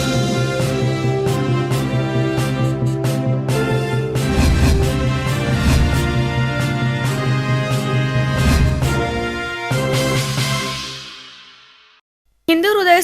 हिंदू हृदय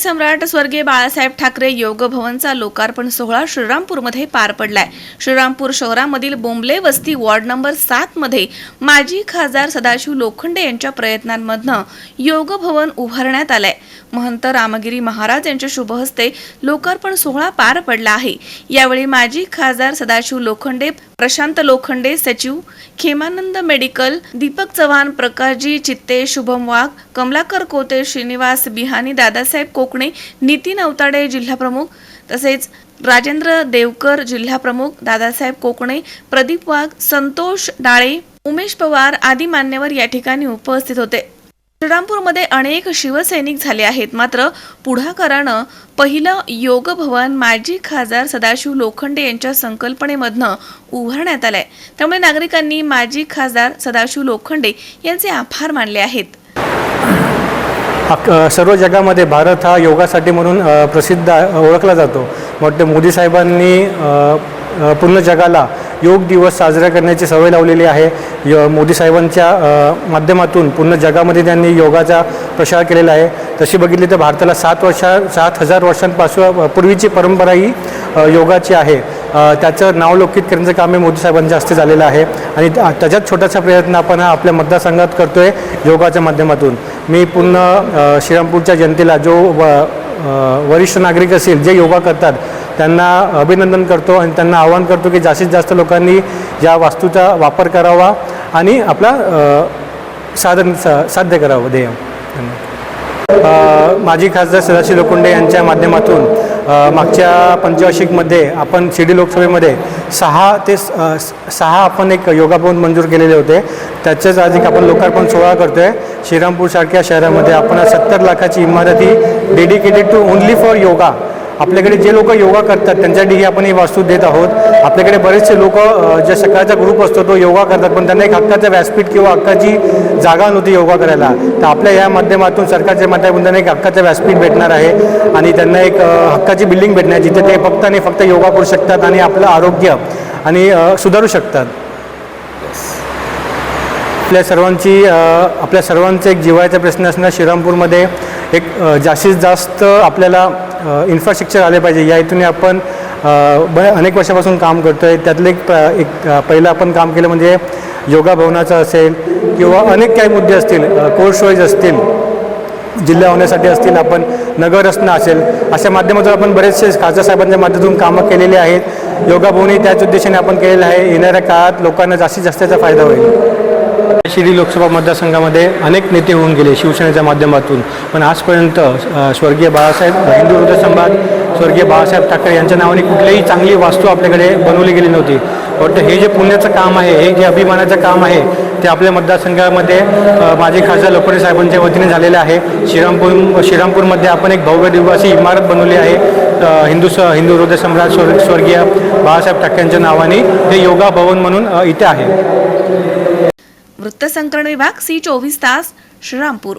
सम्राट स्वर्गीय बाळासाहेब ठाकरे योग भवनचा लोकार्पण सोहळा श्रीरामपूरमध्ये पार पडलाय. श्रीरामपूर शहरामधील बोंबले वस्ती वॉर्ड नंबर सात मध्ये माजी खासदार सदाशिव लोखंडे यांच्या प्रयत्नांमधनं योग भवन उभारण्यात आलंय. महंत रामगिरी महाराज यांच्या शुभहस्ते लोकार्पण सोहळा पार पडला आहे. यावेळी माजी खासदार सदाशिव लोखंडे प्रशांत लोखंडे सचिव खेमानंद मेडिकल दीपक चव्हाण प्रकाशजी चित्ते शुभम वाघ कमलाकर कोते श्रीनिवास बिहानी दादासाहेब कोकणे नितीन अवताडे जिल्हाप्रमुख तसेच राजेंद्र देवकर जिल्हाप्रमुख दादासाहेब कोकणे प्रदीप वाघ संतोष डाळे उमेश पवार आदी मान्यवर या ठिकाणी उपस्थित होते. श्रीरामपूरमध्ये अनेक शिवसैनिक झाले आहेत. मात्र पुढाकारानं पहिलं योग भवन माजी खासदार सदाशिव लोखंडे यांच्या संकल्पनेमधनं उभारण्यात आलंय. त्यामुळे नागरिकांनी माजी खासदार सदाशिव लोखंडे यांचे आभार मानले आहेत. अक- सर्व जगामध्ये भारत हा योगासाठी म्हणून प्रसिद्ध ओळखला जातो. वाटते मोदी साहेबांनी पूर्ण जगाला योग दिवस साजरा करण्याची सवय लावलेली आहे. य मोदी साहेबांच्या माध्यमातून पूर्ण जगामध्ये त्यांनी योगाचा प्रसार केलेला आहे. तशी बघितली तर भारताला सात वर्षा सात हजार वर्षांपासून पूर्वीची परंपरा ही योगाची आहे. त्याचं त्याचं नावलौकित करण्याचं काम हे मोदी साहेबांच्या हस्ते झालेलं आहे. आणि त्या- त्याच्यात छोटासा प्रयत्न आपण हा आपल्या मतदारसंघात करतो आहे योगाच्या माध्यमातून. मी पूर्ण श्रीरामपूरच्या जनतेला जो व वरिष्ठ नागरिक असेल जे योगा करतात त्यांना अभिनंदन करतो आणि त्यांना आवाहन करतो की जास्तीत जास्त लोकांनी या वास्तूचा वापर करावा आणि आपला साधन सा साध्य करावं ध्येय. माझी माजी खासदार सदाशिव लोखंडे यांच्या माध्यमातून मागच्या पंचवार्षिकमध्ये आपण शिर्डी लोकसभेमध्ये सहा ते सहा आपण एक योगाभवन मंजूर केलेले होते. त्याचेच आज एक आपण लोकार्पण सोहळा करतो आहे श्रीरामपूरसारख्या शहरामध्ये आपण सत्तर लाखाची इमारती dedicated to only for yoga आपल्याकडे जे लोक योगा करतात त्यांच्यासाठी आपण ही वास्तू देत आहोत. आपल्याकडे बरेचसे लोक जे सकाळचा ग्रुप असतो तो योगा करतात. पण त्यांना एक हक्काचं व्यासपीठ किंवा हक्काची जागा नव्हती योगा करायला. तर आपल्या या माध्यमातून सरकारच्या माध्यमातून त्यांना एक हक्काचं व्यासपीठ भेटणार आहे. आणि त्यांना एक हक्काची बिल्डिंग भेटणार आहे जिथे ते फक्त आणि फक्त योगा करू शकतात आणि आपलं आरोग्य आणि सुधारू शकतात. आपल्या सर्वांची आपल्या सर्वांचे एक जिवायचा प्रश्न असणार श्रीरामपूरमध्ये एक जास्तीत जास्त आपल्याला इन्फ्रास्ट्रक्चर आले पाहिजे. या हेतूने आपण ब अनेक वर्षापासून काम करतो आहे त्यातलं एक एक पहिलं आपण काम केलं म्हणजे योगा भवनाचं असेल किंवा अनेक काही मुद्दे असतील कोर्स वाईज असतील जिल्हा होण्यासाठी असतील आपण नगररचना असेल अशा माध्यमातून आपण बरेचसे खासदार साहेबांच्या माध्यमातून कामं केलेली आहेत. योगा भवनही त्याच उद्देशाने आपण केलेलं आहे. येणाऱ्या काळात लोकांना जास्तीत जास्त त्याचा फायदा होईल. शिर्डी लोकसभा मतदारसंघामध्ये अनेक नेते होऊन गेले शिवसेनेच्या माध्यमातून. पण आजपर्यंत स्वर्गीय बाळासाहेब हिंदू हृदय संवाद स्वर्गीय बाळासाहेब ठाकरे यांच्या नावाने कुठलीही चांगली वास्तू आपल्याकडे बनवली गेली नव्हती. वाटतं हे जे पुण्याचं काम आहे हे जे अभिमानाचं काम आहे ते आपल्या मतदारसंघामध्ये माझे माजी खासदार लोखंडे साहेबांच्या वतीने झालेलं आहे. श्रीरामपूर श्रीरामपूरमध्ये आपण एक भव्य दिवासी इमारत बनवली आहे. हिंदू स हिंदू हृदय सम्राट स्वर्गीय बाळासाहेब ठाकरे यांच्या नावाने हे योगा भवन म्हणून इथे आहे. वृत्तसंकलन विभाग सी चोवीस तास श्रीरामपूर.